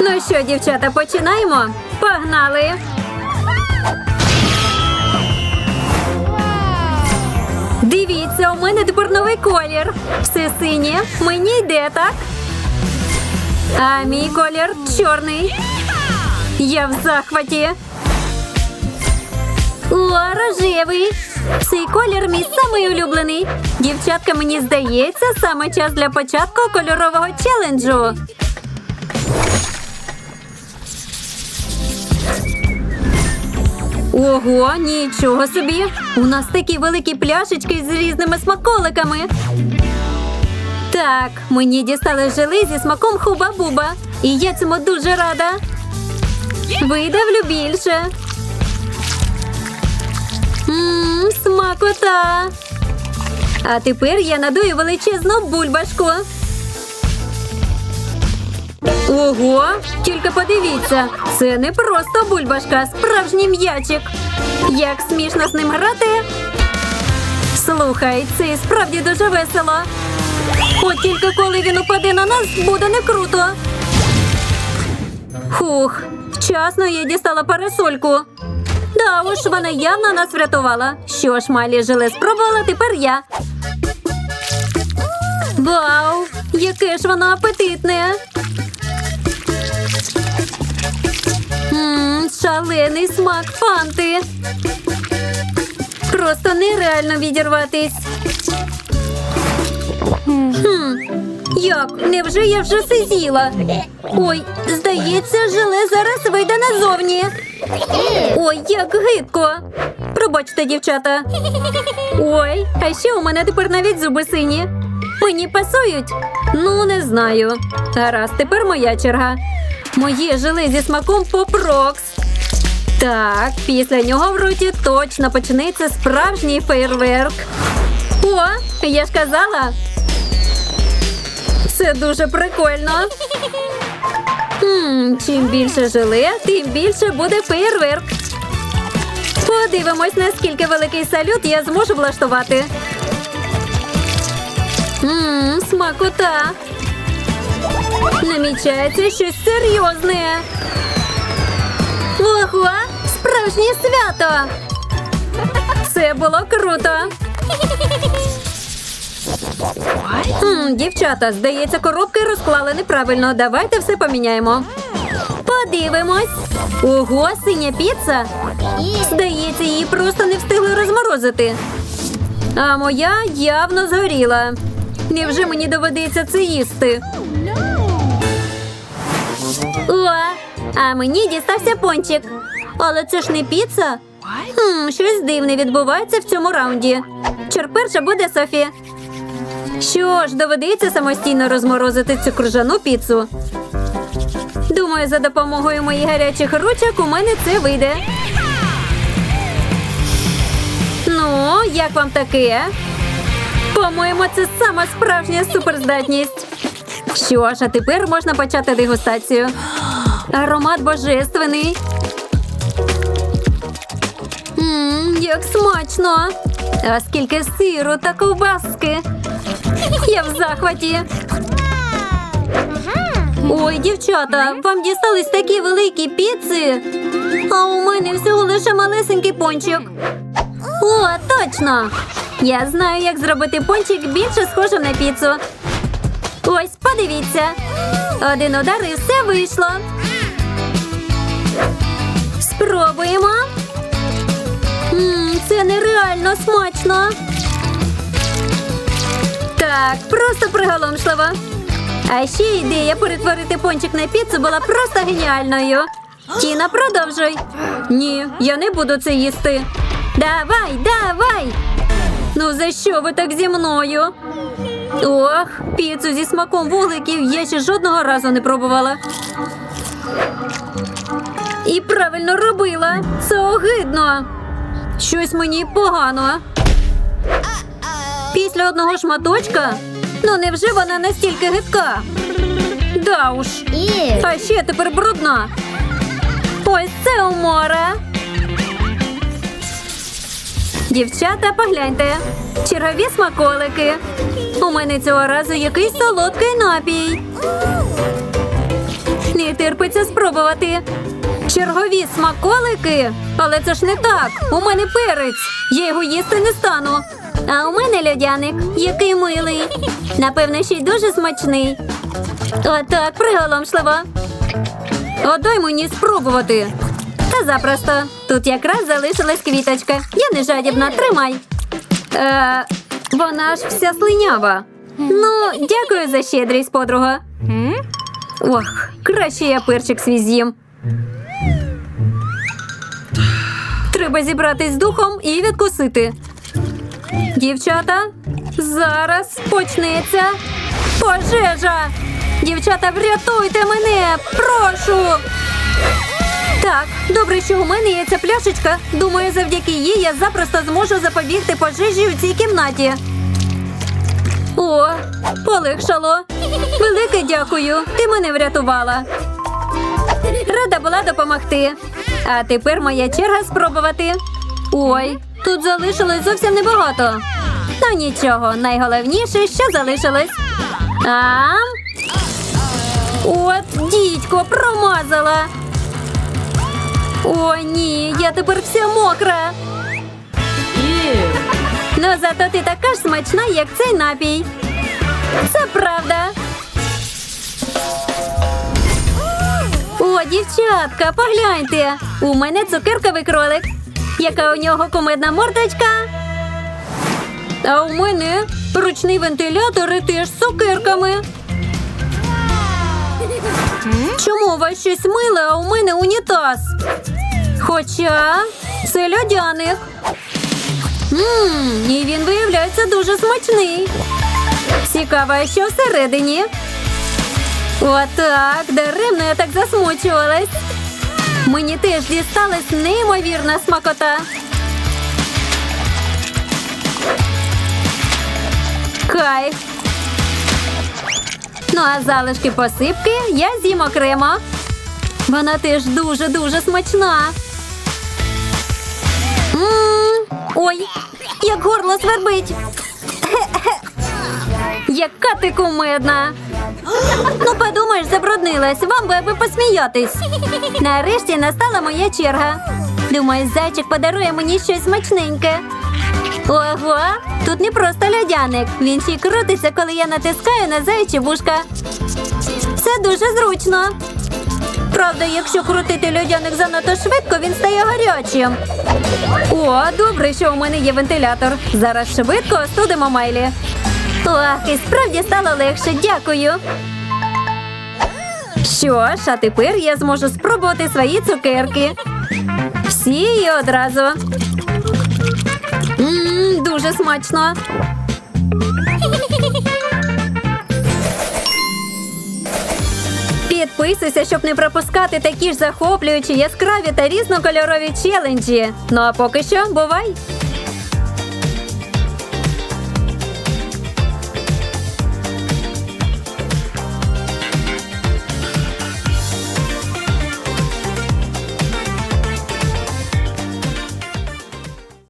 Ну що, дівчата, починаємо? Погнали! Дивіться, у мене тепер колір. Все синє. Мені йде, так? А мій колір чорний. Я в захваті. О, рожевий. Цей колір мій самий улюблений. Дівчатка, мені здається, саме час для початку кольорового челенджу. Ого, нічого собі. У нас такі великі пляшечки з різними смаколиками. Так, мені дістали жили зі смаком хуба-буба. І я цьому дуже рада. Видавлю більше. Ммм, смакота. А тепер я надую величезну бульбашку. Ого, тільки подивіться, це не просто бульбашка, справжній м'ячик. Як смішно з ним грати. Слухай, це справді дуже весело. От тільки коли він упаде на нас, буде не круто. Хух, вчасно я дістала парасольку. Да уж, вона явно нас врятувала. Що ж, Малі жиле спробувала, тепер я. Вау, яке ж воно апетитне. Ммм, шалений смак фанти. Просто нереально відірватись. Як? Невже я вже з'їла? Ой, здається, желе зараз вийде назовні. Ой, як гидко. Пробачте, дівчата. Ой, а ще у мене тепер навіть зуби сині. Мені пасують? Ну, не знаю. Гаразд, тепер моя черга. Моє желе зі смаком попрокс. Так, після нього в роті точно почнеться справжній фейерверк. О, я ж казала. Це дуже прикольно. Хм, чим більше желе, тим більше буде фейерверк. Подивимось, наскільки великий салют я зможу влаштувати. Ммм, смакота. Намічається щось серйозне. Ого, справжнє свято. Це було круто. Хм, дівчата, здається, коробки розклали неправильно. Давайте все поміняємо. Подивимось. Ого, синя піца. Здається, її просто не встигли розморозити. А моя явно згоріла. Невже мені доведеться це їсти? О, а мені дістався пончик. Але це ж не піца. Хм, щось дивне відбувається в цьому раунді. Чор перша буде Софі. Що ж, доведеться самостійно розморозити цю кружану піцу. Думаю, за допомогою моїх гарячих ручок у мене це вийде. Ну, як вам таке? По-моєму, це сама справжня суперздатність. Що ж, а тепер можна почати дегустацію. Аромат божественний. Ммм, як смачно! А скільки сиру та ковбаски. Я в захваті. Ой, дівчата, вам дістались такі великі піци. А у мене всього лише малесенький пончик. О, точно! Я знаю, як зробити пончик більше схожим на піцу. Ось, подивіться. Один удар і все вийшло. Спробуємо. Мм, це нереально смачно. Так, просто приголомшливо. А ще ідея перетворити пончик на піцу була просто геніальною. Тіна, продовжуй. Ні, я не буду це їсти. Давай, давай. Ну за що ви так зі мною? Ох, піцу зі смаком вугликів я ще жодного разу не пробувала. І правильно робила. Це огидно. Щось мені погано. Після одного шматочка? Ну невже вона настільки гидка? Да уж. А ще тепер брудна. Ось це умора. Дівчата, погляньте. Чергові смаколики. У мене цього разу якийсь солодкий напій. Не терпиться спробувати. Чергові смаколики? Але це ж не так. У мене перець. Я його їсти не стану. А у мене льодяник, який милий. Напевно, ще й дуже смачний. Отак, приголомшливо. А дай мені спробувати. Та запросто. Тут якраз залишилась квіточка. Я не жадібна, тримай. Е, вона ж вся слинява. Ну, дякую за щедрість, подруга. Ох, краще я перчик свій з'їм. Треба зібратись з духом і відкусити. Дівчата, зараз почнеться пожежа. Дівчата, врятуйте мене! Прошу. Так, добре, що у мене є ця пляшечка. Думаю, завдяки їй я запросто зможу запобігти пожежі у цій кімнаті. О, полегшало. Велике дякую. Ти мене врятувала. Рада була допомогти. А тепер моя черга спробувати. Ой, тут залишилось зовсім небагато. Ну нічого, найголовніше, що залишилось. А? От, дідько, промазала. О, ні, я тепер вся мокра. Ну, зато ти така ж смачна, як цей напій. Це правда. О, дівчатка, погляньте. У мене цукерковий кролик. Яка у нього кумедна мордочка. А у мене ручний вентилятор і теж з цукерками. Вас щось миле, а у мене унітаз? Хоча це льодяник. Ммм, і він виявляється дуже смачний. Цікаво, що всередині. Отак, даремно я так засмучувалась. Мені теж дісталась неймовірна смакота. Кайф. Ну а залишки посипки я з'їм окремо. Вона теж дуже-дуже смачна. М, Ой, як горло свербить. Яка ти кумедна. Ну, подумаєш, забруднилась. Вам би посміятись. Нарешті настала моя черга. Думаю, зайчик подарує мені щось смачненьке. Ого, тут не просто льодяник. Він ще й крутиться, коли я натискаю на заячі вушка. Це дуже зручно. Правда, якщо крутити льодяник занадто швидко, він стає гарячим. О, добре, що у мене є вентилятор. Зараз швидко остудимо Майлі. Ох, і справді стало легше, дякую. Що ж, а тепер я зможу спробувати свої цукерки. Всі і одразу. Ммм, дуже смачно. Підписуйся, щоб не пропускати такі ж захоплюючі, яскраві та різнокольорові челенджі. Ну а поки що, бувай!